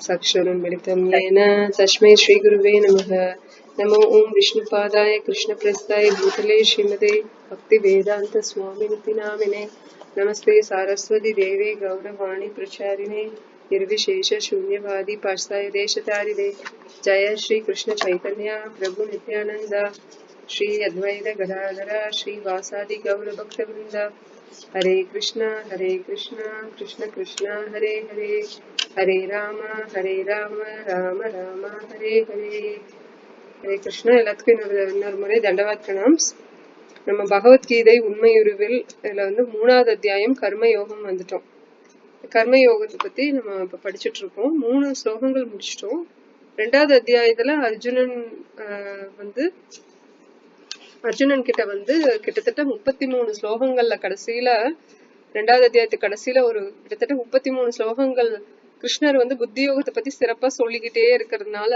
चक्षुरुन्मिलितं येन तस्मै श्रीगुरुवे नमः। नमो ॐ विष्णुपादाय कृष्णप्रस्थाय भूतले श्रीमते भक्तिवेदान्तस्वामिनिति नामिने नमस्ते सारस्वती देवे गौरवाणी प्रचारिणे निर्विशेषशून्यवादी पाश्चाय देशतारिणे जय श्रीकृष्ण चैतन्य, प्रभु नित्यानन्द। श्री अद्वैत गदाधर श्रीवासादि गौरभक्तवृन्द। हरे ஹரே கிருஷ்ணா ஹரே கிருஷ்ணா கிருஷ்ண கிருஷ்ணா ஹரே ஹரே. ஹரே ராம ஹரே ராம ராம ராம ஹரே ஹரே. ஹரே கிருஷ்ணா எல்லாத்துக்கும் இன்னொரு இன்னொரு முறை தண்டவாத் பிரணாம்ஸ் நம்ம பகவத்கீதை உண்மையுருவில் இதுல வந்து மூணாவது அத்தியாயம் கர்ம யோகம் வந்துட்டோம். கர்ம யோகத்தை பற்றி நம்ம இப்போ படிச்சுட்டு இருக்கோம் மூணு ஸ்லோகங்கள் முடிச்சிட்டோம். ரெண்டாவது அத்தியாயத்துல அர்ஜுனன் வந்து அர்ஜுனன் கிட்ட வந்து கிட்டத்தட்ட முப்பத்தி மூணு ஸ்லோகங்கள்ல கடைசியில ரெண்டாவது அத்தியாயத்து கடைசியில ஒரு கிட்டத்தட்ட முப்பத்தி மூணு ஸ்லோகங்கள் கிருஷ்ணர் வந்து புத்தி யோகத்தை பத்தி சிறப்பா சொல்லிக்கிட்டே இருக்கிறதுனால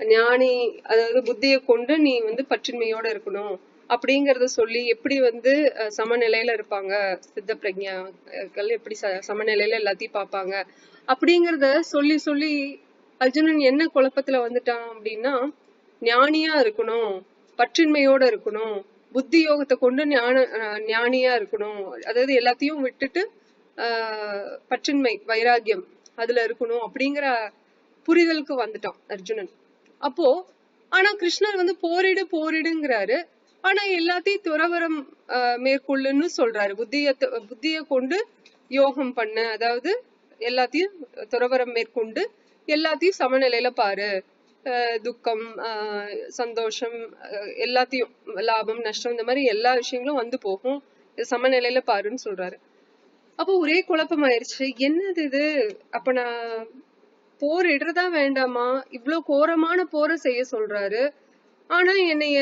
ஞானி அதாவது புத்தியை கொண்டு நீ வந்து பற்றின்மையோட இருக்கணும் அப்படிங்கறத சொல்லி எப்படி வந்து சமநிலையில இருப்பாங்க சித்த பிரஜாக்கள் எப்படி ச- சமநிலையில எல்லாத்தையும் பார்ப்பாங்க அப்படிங்கறத சொல்லி சொல்லி அர்ஜுனன் என்ன குழப்பத்துல வந்துட்டான் அப்படின்னா ஞானியா இருக்கணும். பற்றின்மையோட இருக்கணும். புத்தி யோகத்தை கொண்டு ஞான ஞானியா இருக்கணும். அதாவது எல்லாத்தையும் விட்டுட்டு ஆஹ் பற்றின்மை வைராகியம் அதுல இருக்கணும் அப்படிங்கிற புரிதலுக்கு வந்துட்டான் அர்ஜுனன். அப்போ ஆனா கிருஷ்ணர் வந்து போரிடு போரிடுங்கிறாரு. ஆனா எல்லாத்தையும் துறவரம் ஆஹ் மேற்கொள்ளுன்னு சொல்றாரு. புத்திய புத்திய கொண்டு யோகம் பண்ண. அதாவது எல்லாத்தையும் துறவரம் மேற்கொண்டு எல்லாத்தையும் சமநிலையில பாரு. துக்கம் ஆஹ் சந்தோஷம் எல்லாத்தையும் லாபம் நஷ்டம் இந்த மாதிரி எல்லா விஷயங்களும் வந்து போகும். சமநிலையில பாருன்னு சொல்றாரு. அப்போ ஒரே குழப்பம் ஆயிருச்சு என்னது இது? அப்ப நான் போர் இடுறதா வேண்டாமா? இவ்ளோ கோரமான போரை செய்ய சொல்றாரு. ஆனா என்னைய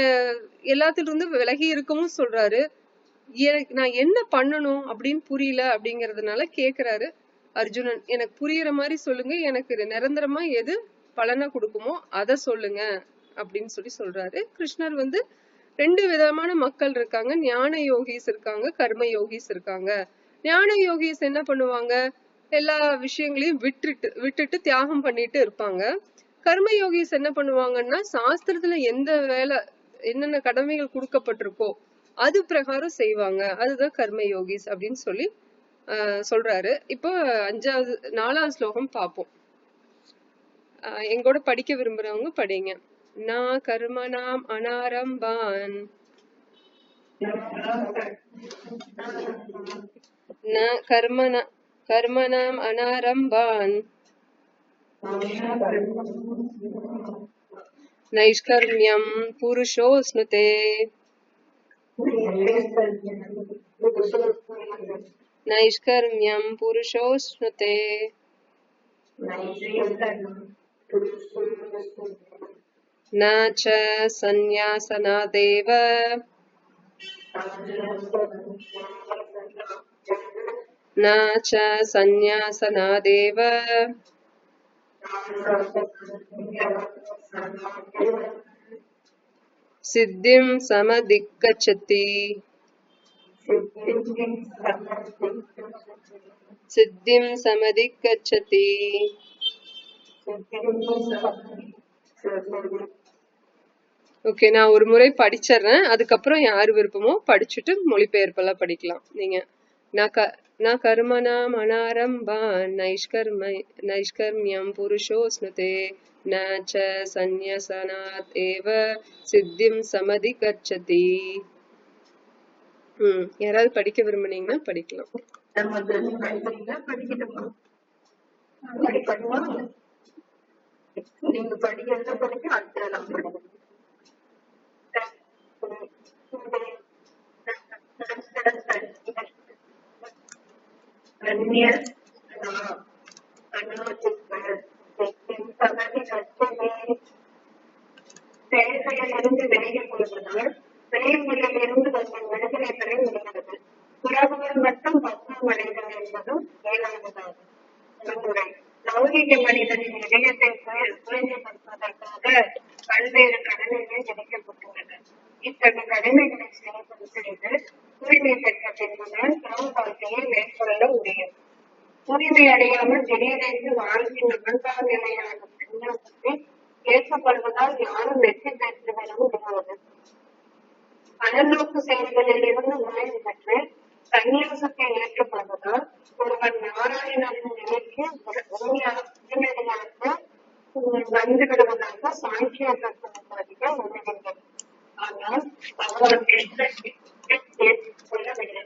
எல்லாத்துல இருந்து விலகி இருக்கவும் சொல்றாரு. நான் என்ன பண்ணணும் அப்படின்னு புரியல அப்படிங்கறதுனால கேக்குறாரு அர்ஜுனன். எனக்கு புரியுற மாதிரி சொல்லுங்க. எனக்கு நிரந்தரமா எது பலனை கொடுக்குமோ அதை சொல்லுங்க அப்படின்னு சொல்லி சொல்றாரு. கிருஷ்ணர் வந்து ரெண்டு விதமான மக்கள் இருக்காங்க. ஞான யோகிஸ் இருக்காங்க கர்ம யோகிஸ் இருக்காங்க. ஞான யோகிஸ் என்ன பண்ணுவாங்க? எல்லா விஷயங்களையும் விட்டுட்டு விட்டுட்டு தியாகம் பண்ணிட்டு இருப்பாங்க. கர்ம யோகிஸ் என்ன பண்ணுவாங்கன்னா சாஸ்திரத்துல எந்த வேலை என்னென்ன கடமைகள் கொடுக்கப்பட்டிருக்கோ அது பிரகாரம் செய்வாங்க. அதுதான் கர்ம யோகிஸ் அப்படின்னு சொல்லி ஆஹ் சொல்றாரு. இப்போ அஞ்சாவது நாலாவது ஸ்லோகம் பார்ப்போம். எங்கூட படிக்க விரும்புறவங்க படிங்க. நான் கர்மனாம் அனாரம்பான் ந கர்மண கர்மணாம் அனாரம்பான் நைஷ்கர்மியம் புருஷோஸ்னுதே. நைஷ்கர்மியம் புருஷோஸ்னுதே. न च सन्न्यासनादेव। न च सन्न्यासनादेव। सिद्धिं समधिगच्छति। सिद्धिं समधिगच्छति ஓகே நான் ஒரு முறை படிச்சிடுறேன். அதுக்கப்புறம் யார் விருப்பமோ படிச்சுட்டு மொழிபெயர்ப்பெல்லாம் படிக்கலாம். நீங்க நான் க நான் கர்மணாம் அனாரம்பான் நைஷ்கர்ம நைஷ்கர்மியம் புருஷோஸ்னுதே ந ச சந்நியசனாத் ஏவ சித்திம் சமதி கச்சதி. ம் யாராவது படிக்க விரும்புனீங்கன்னா படிக்கலாம். நீங்க படிக்கிறத படிக்க அடுத்த நான் படிக்கிறேன் செயல்களிலிருந்து விலகிக் கொள்வதால் செயல்முறையிலிருந்து வரும் விடுதலை பெற முடிகிறது உறவுகள் மட்டும் பக்குவம் அடைதல் என்பதும் ஏழாவதாகும் விடுமுறை மனிதனின் இதயத்தை தூய்மைப்படுத்துவதற்காக பல்வேறு கடமைகள் விதிக்கப்பட்டுள்ளன. இத்தகைய கடமைகளை செய்து செய்து தூய்மை பெற்ற பின்புதான் நம் வாழ்க்கையை மேற்கொள்ள முடியும். தூய்மை அடையாமல் திடீரென்று வாழ்வின் இரண்டாம் நிலையான பின்னோக்கத்தை ஏற்கப்படுவதால் யாரும் வெற்றி பெற்று வர முடியாது. அனலோக்கு செயல்களில் இருந்து ஓய்வு பெற்று சந்நியாசத்தை ஏற்றுக்கொள்வதால் ஒருவன் நாராயணனின் நிலைக்கு உண்மையாக உடனடியாக வந்து விடுவதாக சாங்கிய தத்துவவாதிகள் உணர்கின்றனர் ஆனால் அவர்கள் ஏற்றுக்கொள்ளவில்லை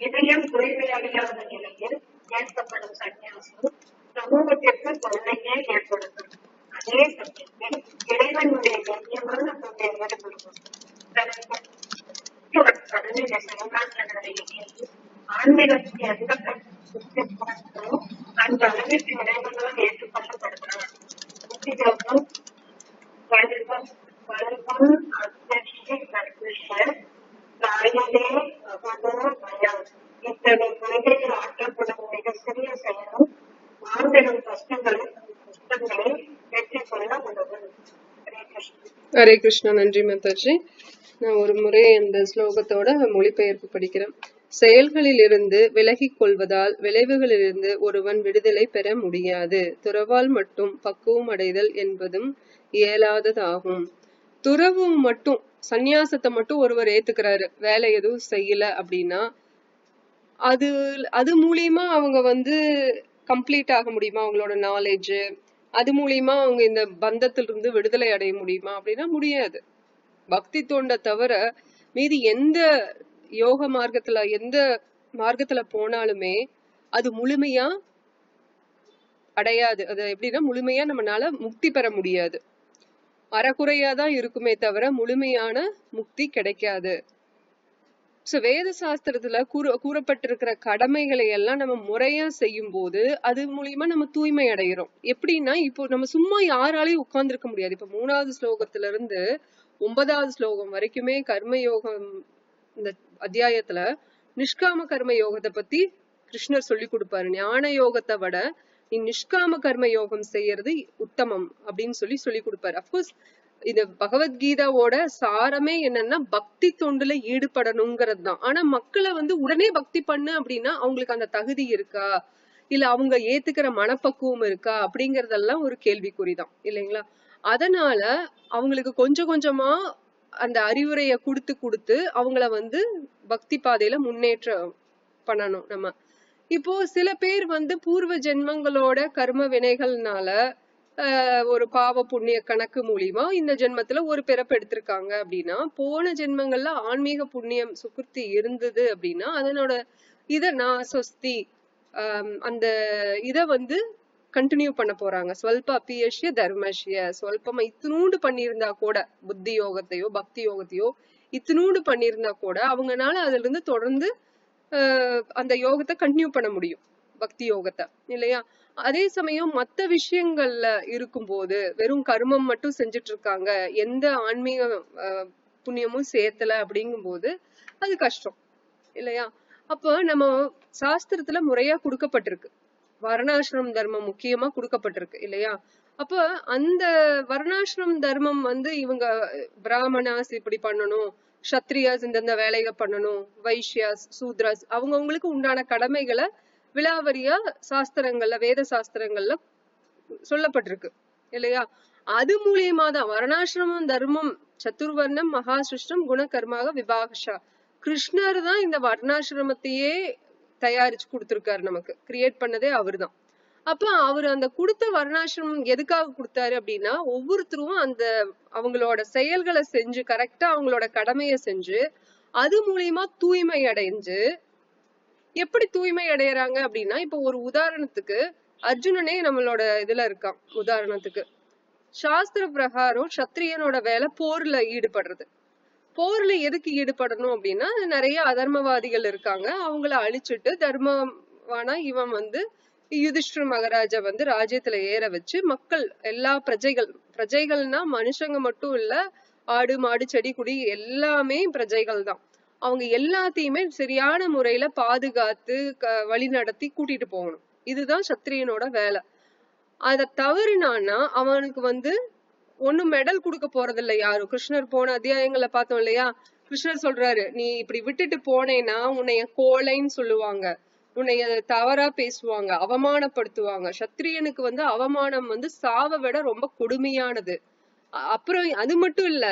இதயம் குறைவையடையாத நிலையில் ஏற்கப்படும் சந்நியாசம் சமூகத்திற்கு தொல்லையே ஏற்படுத்தும். அதே சமயத்தில் இறைவனுடைய கண்ணியமான தொண்டை ஈடுபடுவது கடலில் செயல்பாட்டிலேயே ஆன்மீகத்தை எந்த கருத்துக்கோ அந்த அளவிற்கு இறைவனால் ஏற்றுக்கொள்ளப்படுகிறார் புத்திஜோகம் வலுவம் வலுவம் அத்தியட்சை கற்பிஷர் தாயதே அகதோ பயம் இத்தகைய கொள்கையில் ஆற்றப்படும் மிக சிறிய செயலும் மாபெரும் கஷ்டங்களை கஷ்டங்களை வெற்றி கொள்ள உதவும் ஹரே கிருஷ்ணன் ஹரே கிருஷ்ணா நன்றி மாதாஜி நான் ஒரு முறை அந்த ஸ்லோகத்தோட மொழிபெயர்ப்பு படிக்கிறேன். செயல்களில் இருந்து விலகிக் கொள்வதால் விளைவுகளிலிருந்து ஒருவன் விடுதலை பெற முடியாது. துறவால் மட்டும் பக்குவம் அடைதல் என்பதும் இயலாததாகும். துறவு மட்டும் சந்நியாசத்தை மட்டும் ஒருவர் ஏத்துக்கிறாரு. வேலை எதுவும் செய்யல அப்படின்னா அது அது மூலியமா அவங்க வந்து கம்ப்ளீட் ஆக முடியுமா? அவங்களோட நாலேஜ் அது மூலியமா அவங்க இந்த பந்தத்திலிருந்து விடுதலை அடைய முடியுமா? அப்படின்னா முடியாது. பக்தி தோண்ட தவிர மீதி எந்த யோக மார்க்கத்துல எந்த மார்க்கத்துல போனாலுமே அது முழுமையா அடையாது. அது எப்படின்னா முழுமையா நம்மளால முக்தி பெற முடியாது. அறகுறையா தான் இருக்குமே தவிர முழுமையான முக்தி கிடைக்காது. ஸோ வேத சாஸ்திரத்துல கூற கூறப்பட்டிருக்கிற கடமைகளை எல்லாம் நம்ம முறையா செய்யும் போது அது மூலியமா நம்ம தூய்மை அடைகிறோம் எப்படின்னா இப்போ நம்ம சும்மா யாராலையும் உட்கார்ந்துருக்க முடியாது. இப்ப மூணாவது ஸ்லோகத்துல இருந்து ஒன்பதாவது ஸ்லோகம் வரைக்குமே கர்ம யோகம் இந்த அத்தியாயத்துல நிஷ்காம கர்ம யோகத்தை பத்தி கிருஷ்ணர் சொல்லி கொடுப்பாரு. ஞான யோகத்தை விட நீ நிஷ்காம கர்ம யோகம் செய்யறது உத்தமம் அப்படின்னு சொல்லி சொல்லி கொடுப்பாரு. அப்கோர்ஸ் இந்த பகவத்கீதாவோட சாரமே என்னன்னா பக்தி தொண்டுல ஈடுபடணுங்கிறது தான். ஆனா மக்களை வந்து உடனே பக்தி பண்ணு அப்படின்னா அவங்களுக்கு அந்த தகுதி இருக்கா? இல்ல அவங்க ஏத்துக்கிற மனப்பக்குவம் இருக்கா? அப்படிங்கறதெல்லாம் ஒரு கேள்விக்குறிதான் இல்லைங்களா? அதனால அவங்களுக்கு கொஞ்சம் கொஞ்சமா அந்த அறிவுரைய கொடுத்து கொடுத்து அவங்கள வந்து பக்தி பாதையில முன்னேற்றம் பண்ணணும் நம்ம. இப்போ சில பேர் வந்து பூர்வ ஜென்மங்களோட கர்ம வினைகள்னால ஒரு பாவ புண்ணிய கணக்கு மூலியமா இந்த ஜென்மத்துல ஒரு பிறப்பு எடுத்திருக்காங்க அப்படின்னா போன ஜென்மங்கள்ல ஆன்மீக புண்ணியம் சுகிருத்தி இருந்தது அப்படின்னா அதனோட இத நான் சொஸ்தி ஆஹ் அந்த இத வந்து கண்டினியூ பண்ண போறாங்க. ஸ்வல்ப அப்பியஷ்ய தர்மஷ்ய. ஸ்வல்பமா இத்தினூண்டு பண்ணியிருந்தா கூட புத்தி யோகத்தையோ பக்தி யோகத்தையோ இத்தினூண்டு பண்ணியிருந்தா கூட அவங்கனால அதுல இருந்து தொடர்ந்து அந்த யோகத்தை கண்டினியூ பண்ண முடியும். பக்தி யோகத்தை இல்லையா? அதே சமயம் மத்த விஷயங்கள்ல இருக்கும்போது வெறும் கர்மம் மட்டும் செஞ்சுட்டு இருக்காங்க எந்த ஆன்மீக ஆஹ் புண்ணியமும் சேர்த்தல அப்படிங்கும்போது அது கஷ்டம் இல்லையா? அப்ப நம்ம சாஸ்திரத்துல முறையா கொடுக்கப்பட்டிருக்கு. வர்ணாசிரம் தர்மம் முக்கியமா கொடுக்கப்பட்டிருக்கு இல்லையா? அப்ப அந்த வர்ணாசிரம் தர்மம் வந்து இவங்க பிராமணாஸ் இப்படி பண்ணணும் சத்ரியாஸ் இந்தந்த வேலையை பண்ணணும் வைஷ்யாஸ் சூத்ராஸ் அவங்கவுங்களுக்கு உண்டான கடமைகளை விலாவரியா சாஸ்திரங்கள்ல வேத சாஸ்திரங்கள்ல சொல்லப்பட்டிருக்கு இல்லையா? அது மூலியமா தான் வர்ணாசிரமம் தர்மம் சத்துர்வர்ணம் மகாசிருஷ்டம் குணகர்மாக விபாகஷா கிருஷ்ணர் தான் இந்த வர்ணாசிரமத்தையே தயாரிச்சு கொடுத்திருக்காரு நமக்கு. கிரியேட் பண்ணதே அவர்தான். அப்ப அவர் அந்த கொடுத்த வர்ணாசிரமம் எதுக்காக கொடுத்தாரு அப்படின்னா ஒவ்வொருத்தரும் அந்த அவங்களோட செயல்களை செஞ்சு கரெக்டா அவங்களோட கடமையை செஞ்சு அது மூலியமா தூய்மை அடைஞ்சு எப்படி தூய்மை அடையறாங்க அப்படின்னா இப்ப ஒரு உதாரணத்துக்கு அர்ஜுனனே நம்மளோட இதுல இருக்கான் உதாரணத்துக்கு. சாஸ்திர பிரகாரம் சத்திரியனோட வேலை போர்ல ஈடுபடுறது. போர்ல எதுக்கு ஈடுபடணும் அப்படின்னா நிறைய அதர்மவாதிகள் இருக்காங்க. அவங்கள அழிச்சிட்டு தர்மவானா இவன் வந்து யுதிஷ்டிர மகாராஜா வந்து ராஜ்யத்துல ஏற வச்சு மக்கள் எல்லா பிரஜைகள் பிரஜைகள்னா மனுஷங்க மட்டும் இல்ல ஆடு மாடு செடி கொடி எல்லாமே பிரஜைகள் தான். அவங்க எல்லாத்தையுமே சரியான முறையில பாதுகாத்து க- வழி நடத்தி கூட்டிட்டு போகணும். இதுதான் சத்திரியனோட வேலை. அதை தவறுனானா அவனுக்கு வந்து ஒண்ணும் மெடல் கொடுக்க போறது இல்ல யாரும். கிருஷ்ணர் போன அத்தியாயங்களை பார்த்தோம் இல்லையா? கிருஷ்ணர் சொல்றாரு நீ இப்படி விட்டுட்டு போனேன்னா உன்னைய கோலைன்னு சொல்லுவாங்க. உன்னைய தவறா பேசுவாங்க அவமானப்படுத்துவாங்க. சத்திரியனுக்கு வந்து அவமானம் வந்து சாவை விட ரொம்ப கொடுமையானது. அப்புறம் அது மட்டும் இல்ல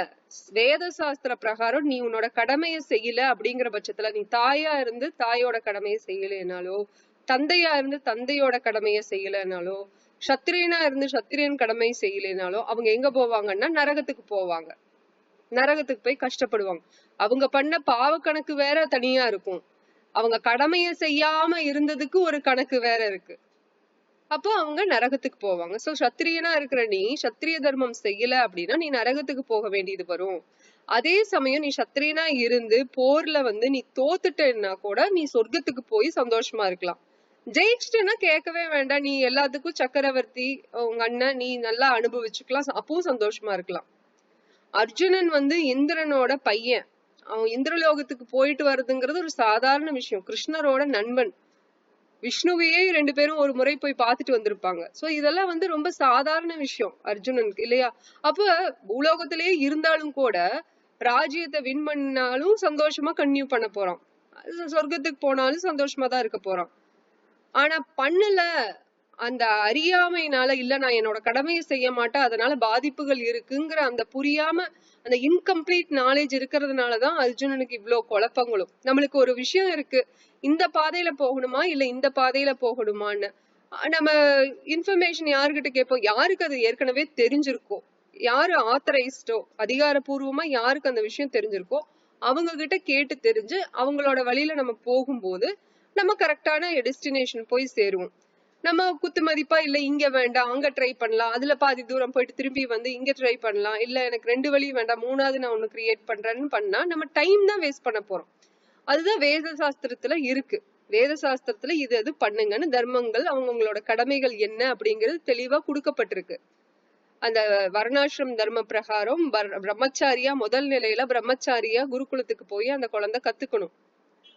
வேத சாஸ்திர பிரகாரம் நீ உன்னோட கடமையை செய்யல அப்படிங்கிற பட்சத்துல நீ தாயா இருந்து தாயோட கடமையை செய்யலைனாலோ தந்தையா இருந்து தந்தையோட கடமையை செய்யலைனாலோ சத்திரியனா இருந்து சத்திரியன் கடமை செய்யலைனாலோ அவங்க எங்க போவாங்கன்னா நரகத்துக்கு போவாங்க. நரகத்துக்கு போய் கஷ்டப்படுவாங்க. அவங்க பண்ண பாவ கணக்கு வேற தனியா இருக்கும். அவங்க கடமைய செய்யாம இருந்ததுக்கு ஒரு கணக்கு வேற இருக்கு. அப்போ அவங்க நரகத்துக்கு போவாங்க. சோ சத்திரியனா இருக்கிற நீ சத்திரிய தர்மம் செய்யல அப்படின்னா நீ நரகத்துக்கு போக வேண்டியது வரும். அதே சமயம் நீ சத்திரியனா இருந்து போர்ல வந்து நீ தோத்துட்டேன்னா கூட நீ சொர்க்கத்துக்கு போய் சந்தோஷமா இருக்கலாம். ஜெயிச்சிட்டுன்னா கேட்கவே வேண்டாம். நீ எல்லாத்துக்கும் சக்கரவர்த்தி உங்க அண்ணன் நீ நல்லா அனுபவிச்சுக்கலாம். அப்பவும் சந்தோஷமா இருக்கலாம். அர்ஜுனன் வந்து இந்திரனோட பையன். அவன் இந்திரலோகத்துக்கு போயிட்டு வர்றதுங்கிறது ஒரு சாதாரண விஷயம். கிருஷ்ணரோட நண்பன். விஷ்ணுவையே ரெண்டு பேரும் ஒரு முறை போய் பார்த்துட்டு வந்திருப்பாங்க. சோ இதெல்லாம் வந்து ரொம்ப சாதாரண விஷயம் அர்ஜுனனுக்கு இல்லையா? அப்ப பூலோகத்திலேயே இருந்தாலும் கூட ராஜ்யத்தை வின் பண்ணாலும் சந்தோஷமா கன்டினியூ பண்ண போறான். சொர்க்கத்துக்கு போனாலும் சந்தோஷமா தான் இருக்க போறான். ஆனா பண்ணல. அந்த அறியாமையினால இல்ல நான் என்னோட கடமையை செய்ய மாட்டேன் அதனால பாதிப்புகள் இருக்குங்கிற அந்த புரியாம அந்த இன்கம்ப்ளீட் நாலேஜ் இருக்கிறதுனாலதான் அர்ஜுனனுக்கு இவ்வளோ குழப்பங்களும். நம்மளுக்கு ஒரு விஷயம் இருக்கு. இந்த பாதையில போகணுமா? இல்ல இந்த பாதையில போகணுமான்னு. நம்ம இன்ஃபர்மேஷன் யாருகிட்ட கேட்போம்? யாருக்கு அது ஏற்கனவே தெரிஞ்சிருக்கோ? யாரு ஆத்தரைஸ்டோ அதிகாரப்பூர்வமா யாருக்கு அந்த விஷயம் தெரிஞ்சிருக்கோ? அவங்க கிட்ட கேட்டு தெரிஞ்சு அவங்களோட வழியில நம்ம போகும்போது நம்ம கரெக்டான டெஸ்டினேஷன் போய் சேருவோம். நம்ம குத்து மதிப்பா இல்ல இங்க வேண்டாம் அங்க ட்ரை பண்ணலாம். அதுல பாதி தூரம் போயிட்டு திரும்பி வந்து இங்க ட்ரை பண்ணலாம். இல்ல எனக்கு ரெண்டு வழி வேண்டாம் மூணாவது நான் ஒண்ணு கிரியேட் பண்றேன்னு பண்ணா நம்ம டைம் தான் வேஸ்ட் பண்ண போறோம். அதுதான் வேத சாஸ்திரத்துல இருக்கு. வேத சாஸ்திரத்துல இது அது பண்ணுங்கன்னு தர்மங்கள் அவங்கவங்களோட கடமைகள் என்ன அப்படிங்கிறது தெளிவா கொடுக்கப்பட்டிருக்கு. அந்த வர்ணாசிரம் தர்ம பிரகாரம் பிரம்மச்சாரியா முதல் நிலையில பிரம்மச்சாரியா குருகுலத்துக்கு போய் அந்த குழந்தை கத்துக்கணும்.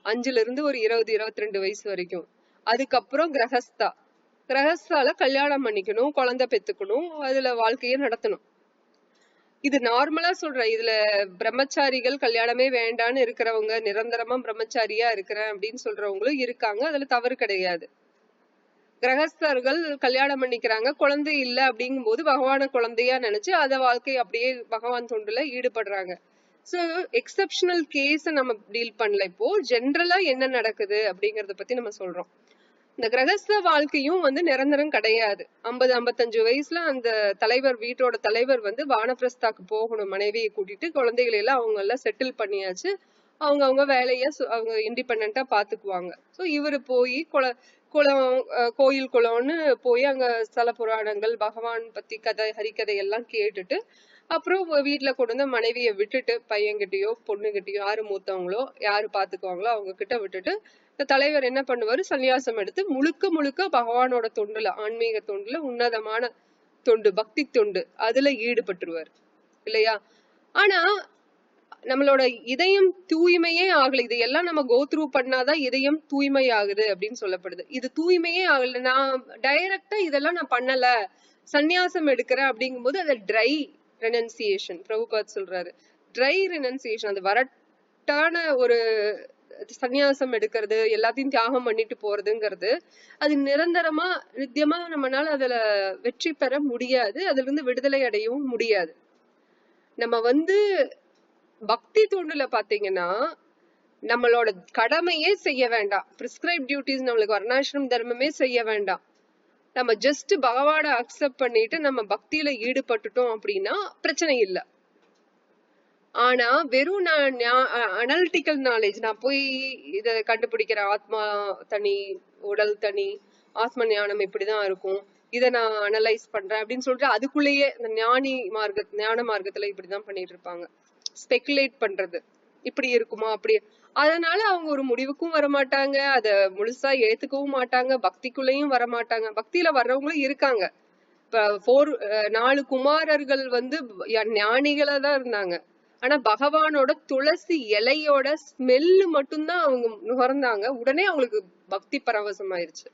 அஞ்சுல இருந்து ஒரு இருபது இருபத்தி ரெண்டு வயசு வரைக்கும். அதுக்கப்புறம் கிரகஸ்தா. கிரகஸ்தால கல்யாணம் பண்ணிக்கணும் குழந்தை பெத்துக்கணும் அதுல வாழ்க்கையை நடத்தணும். இது நார்மலா சொல்றேன். இதுல பிரம்மச்சாரிகள் கல்யாணமே வேண்டான்னு இருக்கிறவங்க நிரந்தரமா பிரம்மச்சாரியா இருக்கிறேன் அப்படின்னு சொல்றவங்களும் இருக்காங்க. அதுல தவறு கிடையாது. கிரகஸ்தர்கள் கல்யாணம் பண்ணிக்கிறாங்க. குழந்தை இல்ல அப்படிங்கும்போது பகவான குழந்தையா நினைச்சு அத வாழ்க்கை அப்படியே பகவான் தொண்டுல ஈடுபடுறாங்க. ஸோ எக்ஸப்ஷனல் கேஸை நம்ம டீல் பண்ணல இப்போ? ஜென்ரலா என்ன நடக்குது அப்படிங்கறத பத்தி நம்ம சொல்றோம். இந்த கிரகஸ்த வாழ்க்கையும் வந்து நிரந்தரம் கிடையாது. ஐம்பது ஐம்பத்தஞ்சு வயசுல அந்த தலைவர் வீட்டோட தலைவர் வந்து வானப்பிரஸ்தாக்கு போகணும். மனைவியை கூட்டிட்டு குழந்தைகளை எல்லாம் அவங்க எல்லாம் செட்டில் பண்ணியாச்சு. அவங்க அவங்க வேலையை சு- அவங்க இண்டிபெண்டா பாத்துக்குவாங்க. சோ இவரு போய் குள குளம் கோயில் குளம்னு போய் அங்க ஸ்தல புராணங்கள் பகவான் பத்தி கதை ஹரிக்கதை எல்லாம் கேட்டுட்டு அப்புறம் வ- கொண்டு வந்து மனைவியை விட்டுட்டு பையன்கிட்டயோ பொண்ணுகிட்டயோ யாரு மூத்தவங்களோ யாரு பாத்துக்குவாங்களோ அவங்க கிட்ட விட்டுட்டு இந்த தலைவர் என்ன பண்ணுவாரு? சன்னியாசம் எடுத்து முழுக்க முழுக்க பகவானோட தொண்டுல ஆன்மீக தொண்டுல உன்னதமான தொண்டு பக்தி தொண்டு அதுல ஈடுபட்டுருவார். இல்லையா? ஆனா நம்மளோட இதயம் தூய்மையே ஆகல. இது எல்லாம் நம்ம கோத்ரூ பண்ணாதான் இதயம் தூய்மை ஆகுது அப்படின்னு சொல்லப்படுது. இது தூய்மையே ஆகல. நான் டைரக்டா இதெல்லாம் நான் பண்ணல. சந்நியாசம் எடுக்கிறேன் அப்படிங்கும்போது அதை ட்ரை ரெனன்சியேஷன் பிரபுபாத் சொல்றாரு. ட்ரை ரெனன்சியேஷன் அது வரட்டான ஒரு சந்நியாசம் எடுக்கிறது எல்லாத்தையும் தியாகம் பண்ணிட்டு போறதுங்கிறது அது நிரந்தரமா நித்தியமா நம்மளால அதுல வெற்றி பெற முடியாது. அதுல இருந்து விடுதலை அடையவும் முடியாது. நம்ம வந்து பக்தி தூண்டுல பாத்தீங்கன்னா நம்மளோட கடமையே செய்ய வேண்டாம். பிரிஸ்கிரைப் டியூட்டிஸ் நம்மளுக்கு வர்ணாசிரம் தர்மமே செய்ய வேண்டாம். நம்ம ஜஸ்ட் பகவாட அக்செப்ட் பண்ணிட்டு நம்ம பக்தியில ஈடுபட்டுட்டோம் அப்படின்னா பிரச்சனை இல்ல. ஆனா வெறும் நான் அனாலிட்டிக்கல் நாலேஜ் நான் போய் இத கண்டுபிடிக்கிற ஆத்மா தனி உடல் தனி ஆத்ம ஞானம் இப்படிதான் இருக்கும். இதை நான் அனலைஸ் பண்றேன் அப்படின்னு சொல்லிட்டு அதுக்குள்ளேயே இந்த ஞானி மார்க்க ஞான மார்க்கத்துல இப்படிதான் பண்ணிட்டு இருப்பாங்க. ஸ்பெகுலேட் பண்றது. இப்படி இருக்குமா அப்படி. அதனால அவங்க ஒரு முடிவுக்கும் வர மாட்டாங்க அத முழுசா ஏத்துக்கவும் மாட்டாங்க பக்திக்குள்ளயும் வர மாட்டாங்க பக்தியில வர்றவங்களும் இருக்காங்க. இப்ப போர் நாலு குமாரர்கள் வந்து ஞானிகளா தான் இருந்தாங்க. ஆனா பகவானோட துளசி இலையோட ஸ்மெல்லு மட்டும்தான் அவங்க நுகர்ந்தாங்க. உடனே அவங்களுக்கு பக்தி பரவசம் ஆயிருச்சு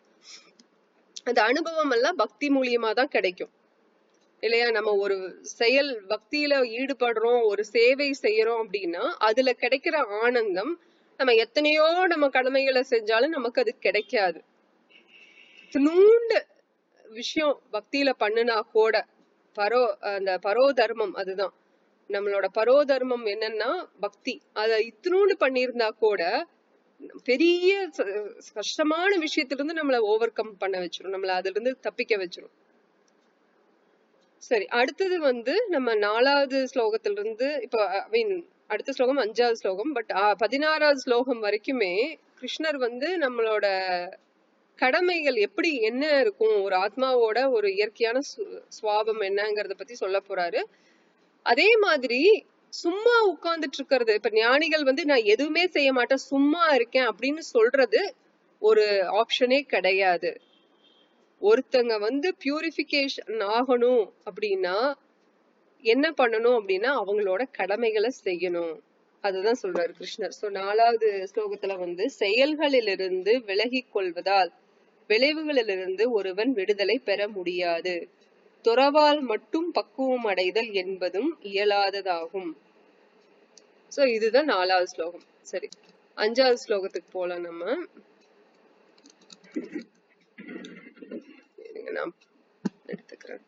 அந்த அனுபவம் எல்லாம் பக்தி மூலியமா தான் கிடைக்கும். இல்லையா நம்ம ஒரு செயல் பக்தியில ஈடுபடுறோம் ஒரு சேவை செய்யறோம் அப்படின்னா அதுல கிடைக்கிற ஆனந்தம் நம்ம எத்தனையோ நம்ம கடமைகளை செஞ்சாலும் நமக்கு அது கிடைக்காது. இத்தினூண்டு விஷயம் பக்தியில பண்ணுனா கூட பரோ அந்த பரோ தர்மம் அதுதான். நம்மளோட பரோ தர்மம் என்னன்னா பக்தி. அத இத்தினூண்டு பண்ணியிருந்தா கூட பெரிய கஷ்டமான விஷயத்திலிருந்து இருந்து நம்மள ஓவர் கம் பண்ண வச்சிரும். நம்மளை அதுல இருந்து தப்பிக்க வச்சிரும். சரி அடுத்தது வந்து நம்ம நாலாவது ஸ்லோகத்திலிருந்து இப்போ ஐ மீன் அடுத்த ஸ்லோகம் அஞ்சாவது ஸ்லோகம் பட் பதினாறாவது ஸ்லோகம் வரைக்குமே கிருஷ்ணர் வந்து நம்மளோட கடமைகள் எப்படி என்ன இருக்கும் ஒரு ஆத்மாவோட ஒரு இயற்கையான சுவாபம் என்னங்கிறத பத்தி சொல்ல போறாரு. அதே மாதிரி சும்மா உட்கார்ந்துட்டு இருக்கிறது இப்ப ஞானிகள் வந்து நான் எதுவுமே செய்ய மாட்டேன் சும்மா இருக்கேன் அப்படின்னு சொல்றது ஒரு ஆப்ஷனே கிடையாது. ஒருத்தங்க வந்து பியூரிஃபிகேஷன் ஆகணும் அப்படின்னா என்ன பண்ணணும் அப்படின்னா அவங்களோட கடமைகளை செய்யணும். அதுதான் சொல்றாரு கிருஷ்ணர். சோ நாலாவது ஸ்லோகத்துல வந்து செயல்களிலிருந்து விலகி கொள்வதால் விளைவுகளிலிருந்து ஒருவன் விடுதலை பெற முடியாது. துறவால் மட்டும் பக்குவம் அடைதல் என்பதும் இயலாததாகும். சோ இதுதான் நாலாவது ஸ்லோகம். சரி அஞ்சாவது ஸ்லோகத்துக்கு போலாம் நம்ம. நான் எடுத்துக்கிறேன்